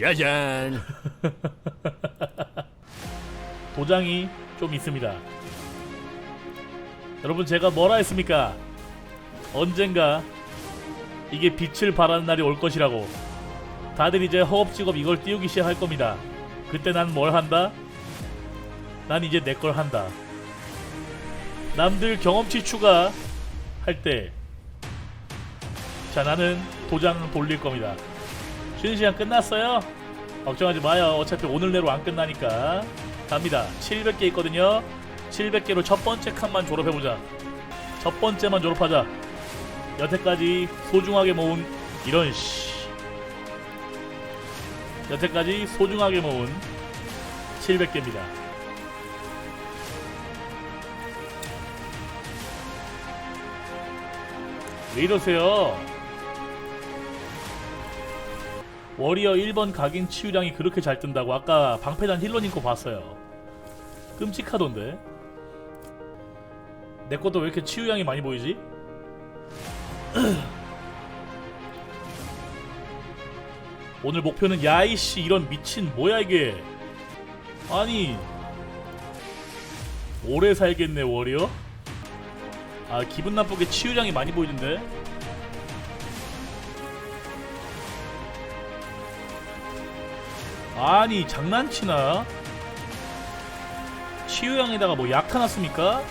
짜잔. 도장이 좀 있습니다. 여러분 제가 뭐라 했습니까? 언젠가 이게 빛을 발하는 날이 올 것이라고. 다들 이제 허겁지겁 이걸 띄우기 시작할 겁니다. 그때 난 뭘 한다? 난 이제 내 걸 한다. 남들 경험치 추가 할 때, 자 나는 도장 돌릴 겁니다. 쉬는 시간 끝났어요? 걱정하지 마요. 어차피 오늘 내로 안 끝나니까. 갑니다. 700개 있거든요. 700개로 첫 번째 칸만 졸업해보자. 첫 번째만 졸업하자. 여태까지 소중하게 모은 이런 씨. 여태까지 소중하게 모은 700개입니다. 왜 이러세요? 워리어 1번 각인 치유량이 그렇게 잘 뜬다고 아까 방패단 힐러님 거 봤어요. 끔찍하던데. 내 것도 왜 이렇게 치유량이 많이 보이지? 오늘 목표는 야이씨 이런 미친 뭐야 이게 아니 오래 살겠네 워리어? 아 기분 나쁘게 치유량이 많이 보이는데 아니 장난치나? 치유양에다가 뭐약 씁니까?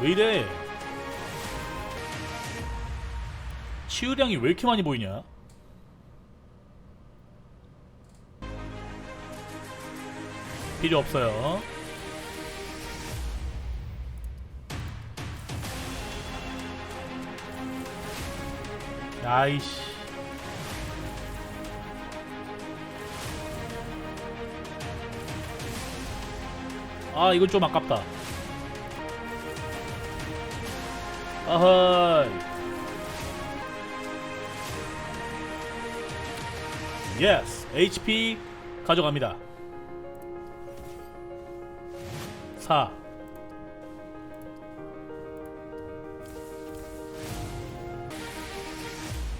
왜 이래? 치유량이 왜 이렇게 많이 보이냐? 필요 없어요. 아이씨. 아 이건 좀 아깝다. 아하이 예스 HP 가져갑니다. 4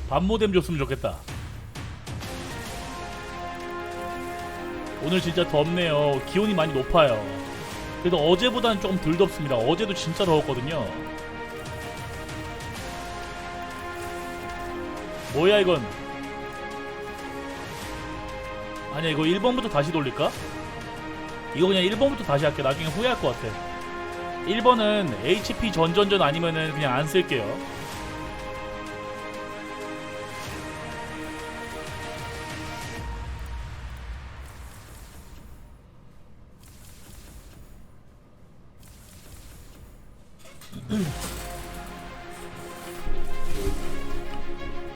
반모뎀 줬으면 좋겠다. 오늘 진짜 덥네요. 기온이 많이 높아요 그래도 어제보다는 조금 덜 덥습니다. 어제도 진짜 더웠거든요. 뭐야 이건? 아니야 이거 1번부터 다시 돌릴까? 이거 그냥 1번부터 다시 할게. 나중에 후회할 것 같아. 1번은 HP 전전전 아니면은 그냥 안 쓸게요.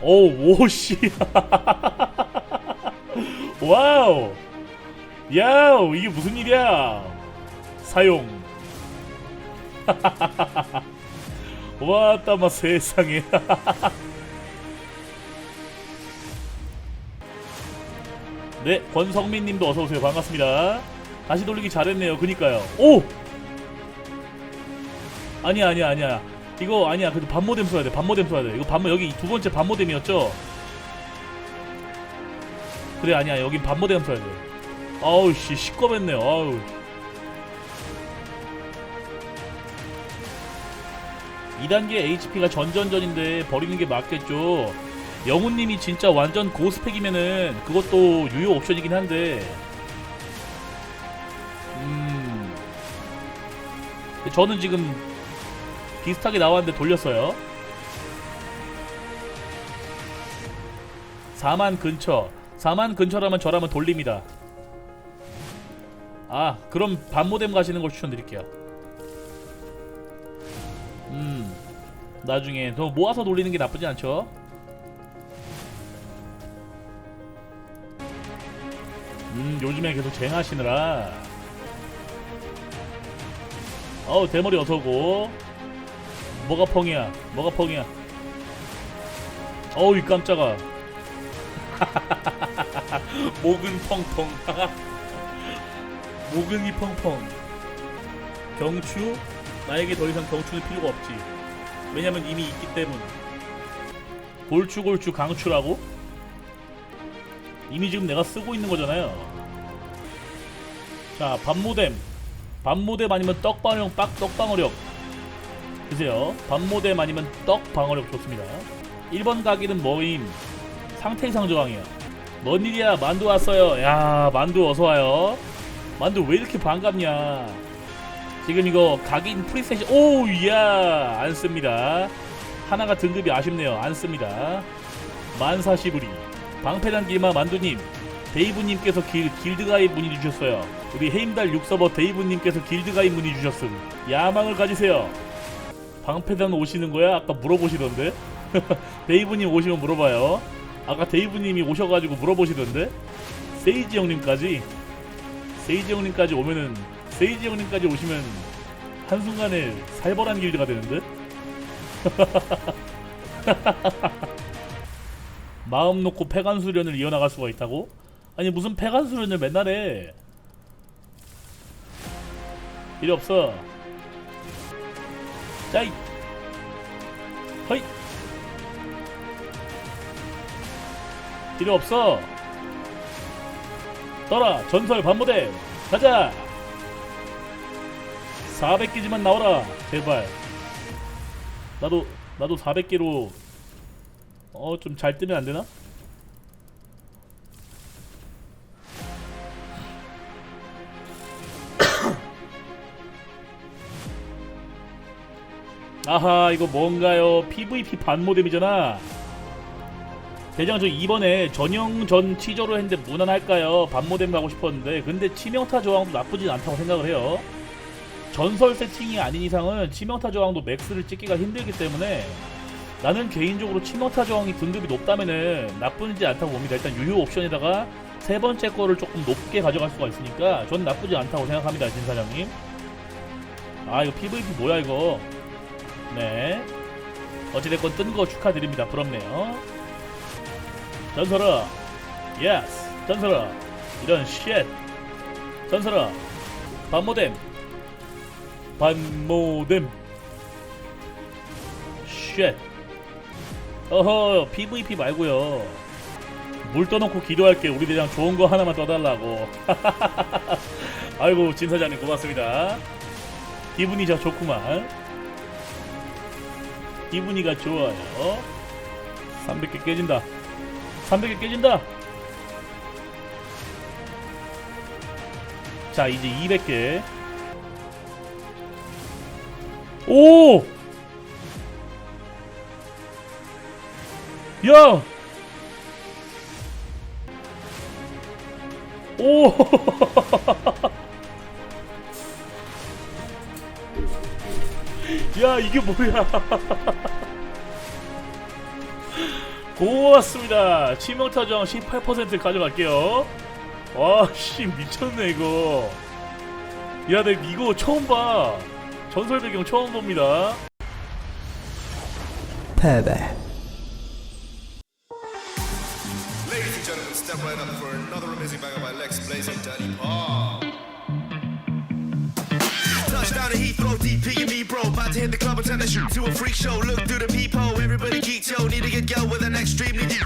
오, 오 씨. 와우. 야우, 이게 무슨 일이야? 사용. 왔다, 마 세상에. 네, 권성민 님도 어서오세요. 반갑습니다. 다시 돌리기 잘했네요. 그니까요. 오! 아니야, 아니야, 아니야. 이거 아니야. 그래도 반모뎀 써야 돼. 반모뎀 써야 돼. 이거 반모 여기 두 번째 반모뎀이었죠? 그래 아니야. 여기 반모뎀 써야 돼. 아우 씨 시꺼맸네요. 아우. 2단계 HP가 전전전인데 버리는 게 맞겠죠. 영훈님이 진짜 완전 고스펙이면은 그것도 유효 옵션이긴 한데. 음. 저는 지금 비슷하게 나왔는데 돌렸어요. 4만 근처. 4만 근처라면 저라면 돌립니다. 아, 그럼 반모뎀 가시는 걸 추천드릴게요. 음, 나중에 더 모아서 돌리는 게 나쁘지 않죠? 음, 요즘에 계속 쟁하시느라. 어우, 대머리 어서오고. 뭐가 펑이야? 뭐가 펑이야? 어우 이 깜짝아 목은 펑펑 목은이 펑펑 경추 나에게 더 이상 경추는 필요가 없지 왜냐면 이미 있기 때문 골추 골추 강추라고? 이미 지금 내가 쓰고 있는 거잖아요. 자, 반모뎀. 반모뎀 아니면 떡방어력, 빡 떡방어력. 보세요. 반모뎀 아니면 떡 방어력 좋습니다. 1번 가기는 뭐임? 상태 이상 저항이야. 뭔 일이야? 만두 왔어요. 야, 만두 어서 와요. 만두 왜 이렇게 반갑냐? 지금 이거 각인 프리셋이 오, 이야, 안 씁니다. 하나가 등급이 아쉽네요. 안 씁니다. 만사시부리 방패단 길마 만두님 데이브님께서 길, 길드가입 문의 주셨어요. 우리 헤임달 6서버 데이브님께서 길드가입 문의 주셨음. 야망을 가지세요. 방패단 오시는 거야? 아까 물어보시던데? 데이브님 오시면 물어봐요. 아까 데이브님이 오셔가지고 물어보시던데? 세이지 형님까지? 세이지 형님까지 오면은 세이지 형님까지 오시면 한순간에 살벌한 길드가 되는데? 마음 놓고 폐간 수련을 이어나갈 수가 있다고? 아니 무슨 폐간 수련을 맨날 해 필요 없어 짜이. 허이. 필요 없어. 떠라 전설 반모대. 가자. 400개지만 나와라. 제발. 나도 나도 400개로 어 좀 잘 뜨면 안 되나? 아하 이거 뭔가요? PVP 반모뎀이잖아. 대장 저 이번에 전형전 티저로 했는데 무난할까요? 반모뎀 가고 싶었는데 근데 치명타 저항도 나쁘진 않다고 생각을 해요. 전설 세팅이 아닌 이상은 치명타 저항도 맥스를 찍기가 힘들기 때문에 나는 개인적으로 치명타 저항이 등급이 높다면은 나쁘지 않다고 봅니다. 일단 유효 옵션에다가 세 번째 거를 조금 높게 가져갈 수가 있으니까 전 나쁘지 않다고 생각합니다, 진 사장님. 아 이거 PVP 뭐야 이거? 네. 어찌됐건 뜬 거 축하드립니다. 부럽네요. 전설아, 예스, 전설아, 이런 쉣, 전설아, 반모뎀, 반모뎀, 쉣. 어허 PVP 말고요. 물 떠놓고 기도할게. 우리 대장 좋은 거 하나만 떠달라고. 아이고 진 사장님 고맙습니다. 기분이 저 좋구만 기분이가 좋아요 300개 깨진다 300개 깨진다 자 이제 200개 오! 야! 오! 야, 이게 뭐야? 고맙습니다. 치명타 저항 18% 가져갈게요. 와, 씨, 미쳤네, 이거. 야, 내 이거 처음 봐. 전설 배경 처음 봅니다. 패배 Ladies and gentlemen, step right up for another amazing banger by Lex Blaze and Danny Paul. Touchdown to Heathrow, DP and me, About to hit the club and turn the shoot to a freak show. Look through the peephole, everybody geek, yo. Need to get go with an extremely deep.